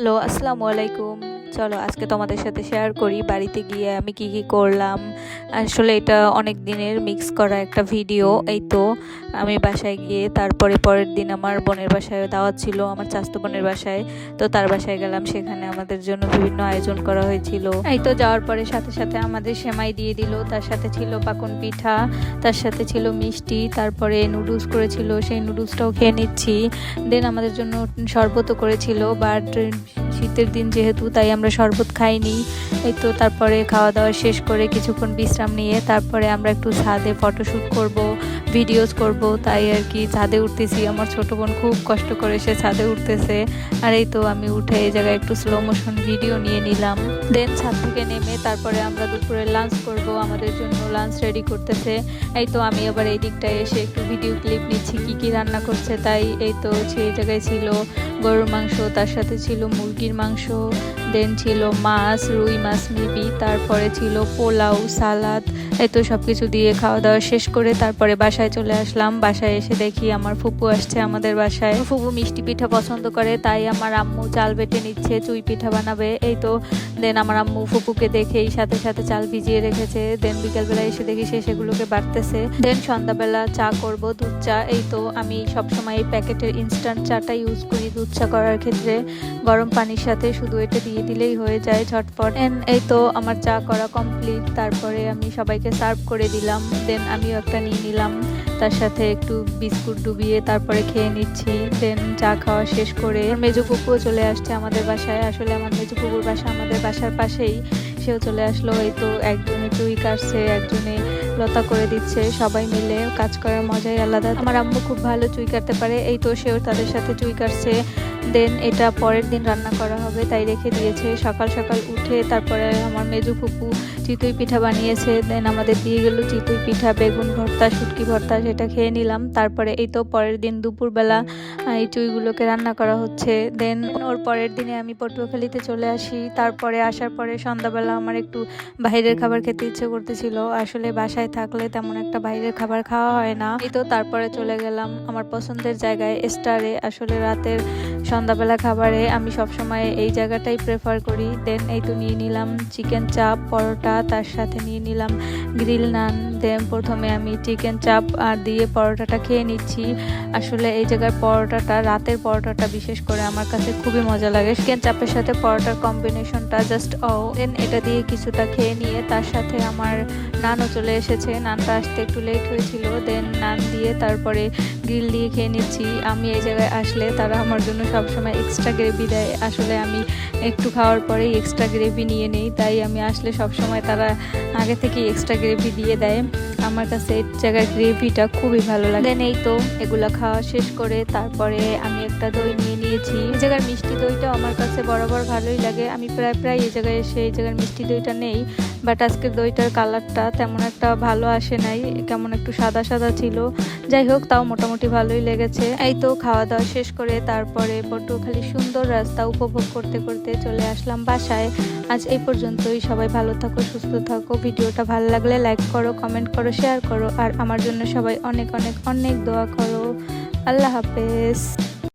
Hello আসসালামু আলাইকুম চলো আজকে তোমাদের সাথে শেয়ার করি, বাড়িতে গিয়ে আমি কি কি করলাম। আসলে এটা অনেক দিনের মিক্স করা একটা ভিডিও এই তো। আমি বাসায় গিয়ে তারপরে পরের দিন আমার বোনের বাসায় দাওয়াত ছিল, আমার চাস্তো বোনের বাসায়। তো তার বাসায় গেলাম, সেখানে আমাদের জন্য বিভিন্ন আয়োজন করা হয়েছিল। এই তো যাওয়ার পরে সাথে সাথে আমাদের সেমাই দিয়ে দিল, তার সাথে ছিল পাকন পিঠা, তার সাথে ছিল মিষ্টি, তারপরে নুডলস করেছিল, সেই নুডলসটাও খেয়ে নিচ্ছি। দেন আমাদের জন্য শরবতও করেছিল বাট শীতের দিন যেহেতু, তাই আমরা শরবত খাইনি। এই তো তারপরে খাওয়া দাওয়া শেষ করে কিছুক্ষণ বিশ্রাম নিয়ে তারপরে আমরা একটু ছাদে ফটোশ্যুট করব। ভিডিওস করব, তাই আর কি ছাদে উঠতেছি। আমার ছোট বোন খুব কষ্ট করে সে ছাদে উঠতেছে। আর এই তো আমি উঠে এই জায়গায় একটু স্লো মোশন ভিডিও নিয়ে নিলাম। দেন ছাদ থেকে নেমে তারপরে আমরা দুপুরে লাঞ্চ করব। আমাদের জন্য লাঞ্চ রেডি করতেছে। এই তো আমি আবার এই দিকটায় এসে একটু ভিডিও ক্লিপ নিচ্ছি, কি কি রান্না করছে তাই। এই তো সেই জায়গায় ছিল গরুর মাংস, তার সাথে ছিল মুরগির মাংস দেন ছিল মাছ, রুই মাছ নিবি তারপরে ছিল পোলাও, সালাদ এতো সব কিছু দিয়ে খাওয়া দাওয়া শেষ করে তারপরে বাসায় চলে আসলাম। বাসায় এসে দেখি আমার ফুপু আসছে আমাদের বাসায়। ফুপু মিষ্টি পিঠা পছন্দ করে, তাই আমার আম্মু চাল বেটে নিচ্ছে, চুই পিঠা বানাবে, এই তো দেন আমার আম্মু ফুপুকে দেখেই সাথে সাথে চাল ভিজিয়ে রেখেছে। দেন বিকেলবেলা এসে দেখি সে সেগুলোকে বাড়তেছে। দেন সন্ধ্যাবেলা চা করব, দুধ চা। এই তো আমি সবসময় এই প্যাকেটের ইনস্ট্যান্ট চাটা ইউজ করি দুধ চা করার ক্ষেত্রে। গরম পানির সাথে শুধু এটা দিয়ে দিলেই হয়ে যায় ঝটপট। দেন এই তো আমার চা করা কমপ্লিট তারপরে আমি সবাইকে সার্ভ করে দিলাম। দেন আমিও একটা নিয়ে নিলাম। তার সাথে একটু বিস্কুট ডুবিয়ে তারপরে খেয়ে নিচ্ছি। দেন চা খাওয়া শেষ করে মেজো কুকুও চলে আসছে আমাদের বাসায়। আসলে আমার মেজো কুকুর বাসা আমাদের বাসার পাশেই। সেও চলে আসলো, এই তো একজনে চুই কাটছে, একজনে লতা করে দিচ্ছে, সবাই মিলে কাজ করার মজাই আলাদা। আমার আম্মু খুব ভালো চুই কাটতে পারে, এই তো সেও তাদের সাথে চুই কাটছে। দেন এটা পরের দিন রান্না করা হবে, তাই রেখে দিয়েছে। সকাল সকাল উঠে তারপরে আমার মেজু ফুপু চিতই পিঠা বানিয়েছে, দেন আমাদের দিয়ে গেল চিতই পিঠা, বেগুন ভর্তা, শুটকি ভর্তা, সেটা খেয়ে নিলাম। তারপরে এই তো পরের দিন দুপুরবেলা এই চুইগুলোকে রান্না করা হচ্ছে। দেন ওর পরের দিনে আমি পটুয়াখালীতে চলে আসি। তারপরে আসার পরে সন্ধ্যাবেলা আমার একটু বাইরের খাবার খেতে ইচ্ছে করতেছিল। আসলে বাসায় থাকলে তেমন একটা বাইরের খাবার খাওয়া হয় না। এই তো তারপরে চলে গেলাম আমার পছন্দের জায়গায় স্টারে আসলে রাতের সন্ধ্যাবেলা খাবারে আমি সবসময় এই জায়গাটাই প্রেফার করি। দেন এই তো নিয়ে নিলাম চিকেন চাপ পরোটা, তার সাথে নিয়ে নিলাম গ্রিল নান দেন প্রথমে আমি চিকেন চাপ আর দিয়ে পরোটাটা খেয়ে নিচ্ছি। আসলে এই জায়গার পরোটাটা, রাতের পরোটাটা বিশেষ করে আমার কাছে খুবই মজা লাগে। চিকেন চাপের সাথে পরোটার কম্বিনেশনটা জাস্ট ও দেন এটা দিয়ে কিছুটা খেয়ে নিয়ে তার সাথে আমার নানও চলে এসেছে। নানটা আসতে একটু লেট হয়েছিল। দেন নান দিয়ে তারপরে গ্রিল দিয়ে খেয়ে নিচ্ছি। আমি এই জায়গায় আসলে তারা আমার জন্য সবসময় এক্সট্রা গ্রেভি দেয়। আসলে আমি একটু খাওয়ার পরেই এক্সট্রা গ্রেভি নিয়ে নেই। তাই আমি আসলে সবসময় তারা আগে থেকেই এক্সট্রা গ্রেভি দিয়ে দেয়। আমার কাছে এই জায়গার গ্রেভিটা খুবই ভালো লাগে। দেন এই তো, এগুলো খাওয়া শেষ করে তারপরে আমি একটা দই নিয়ে নিয়েছি। এই জায়গার মিষ্টি দইটা আমার কাছে বরাবর ভালোই লাগে। আমি প্রায় প্রায় এই জায়গায় এসে এই জায়গার মিষ্টি দইটা নেই। বাট আজকের দইটার কালারটা তেমন একটা ভালো আসে নাই। কেমন একটু সাদা সাদা ছিল। যাই হোক, তাও মোটামুটি ভালোই লেগেছে। এই তো, খাওয়া দাওয়া শেষ করে তারপরে পটুয়াখালী সুন্দর রাস্তা উপভোগ করতে করতে চলে আসলাম বাসায়। আজ এই পর্যন্তই। সবাই ভালো থাকো, সুস্থ থাকো। ভিডিওটা ভালো লাগলে লাইক করো কমেন্ট করো শেয়ার করো আর আমার জন্য সবাই অনেক অনেক অনেক দোয়া করো। আল্লাহ হাফেজ।